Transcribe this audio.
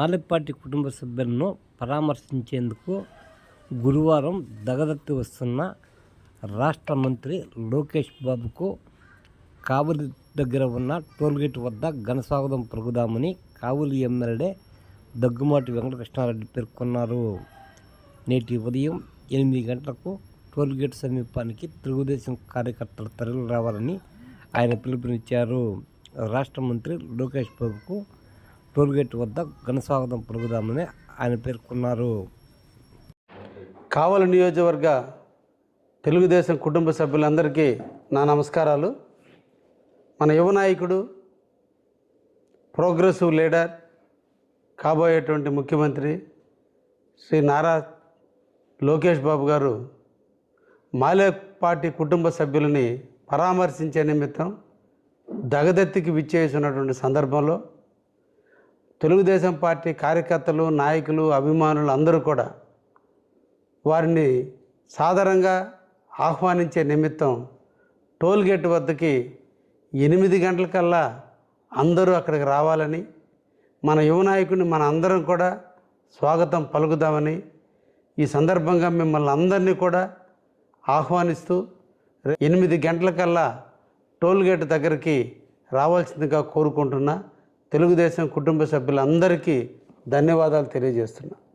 మాలిపాటి కుటుంబ సభ్యులను పరామర్శించేందుకు గురువారం దగదత్తి వస్తున్న రాష్ట్ర మంత్రి లోకేష్ బాబుకు కావలి దగ్గర ఉన్న టోల్గేట్ వద్ద ఘనస్వాగతం పలుకుదామని కావలి ఎమ్మెల్యే దగ్గుమాటి వెంకటకృష్ణారెడ్డి పేర్కొన్నారు. నేటి ఉదయం ఎనిమిది గంటలకు టోల్గేట్ సమీపానికి తెలుగుదేశం కార్యకర్తలు తరలి రావాలని ఆయన పిలుపునిచ్చారు. రాష్ట్ర మంత్రి లోకేష్ బాబుకు టోల్గేట్ వద్ద ఘనస్వాగతం పలుకుదామని ఆయన పేర్కొన్నారు. కావలి నియోజకవర్గ తెలుగుదేశం కుటుంబ సభ్యులందరికీ నా నమస్కారాలు. మన యువ నాయకుడు ప్రోగ్రెసివ్ లీడర్ కాబోయేటువంటి ముఖ్యమంత్రి శ్రీ నారా లోకేష్ బాబు గారు మాలే పార్టీ కుటుంబ సభ్యులని పరామర్శించే నిమిత్తం దగదత్తికి విచ్చేసినటువంటి సందర్భంలో తెలుగుదేశం పార్టీ కార్యకర్తలు నాయకులు అభిమానులు అందరూ కూడా వారిని సాధారణంగా ఆహ్వానించే నిమిత్తం టోల్గేట్ వద్దకి ఎనిమిది గంటలకల్లా అందరూ అక్కడికి రావాలని మన యువ నాయకుడిని మన అందరం కూడా స్వాగతం పలుకుదామని ఈ సందర్భంగా మిమ్మల్ని అందరినీ కూడా ఆహ్వానిస్తూ ఎనిమిది గంటలకల్లా టోల్గేట్ దగ్గరికి రావాల్సిందిగా కోరుకుంటున్నా. తెలుగుదేశం కుటుంబ సభ్యులందరికీ ధన్యవాదాలు తెలియజేస్తున్నాను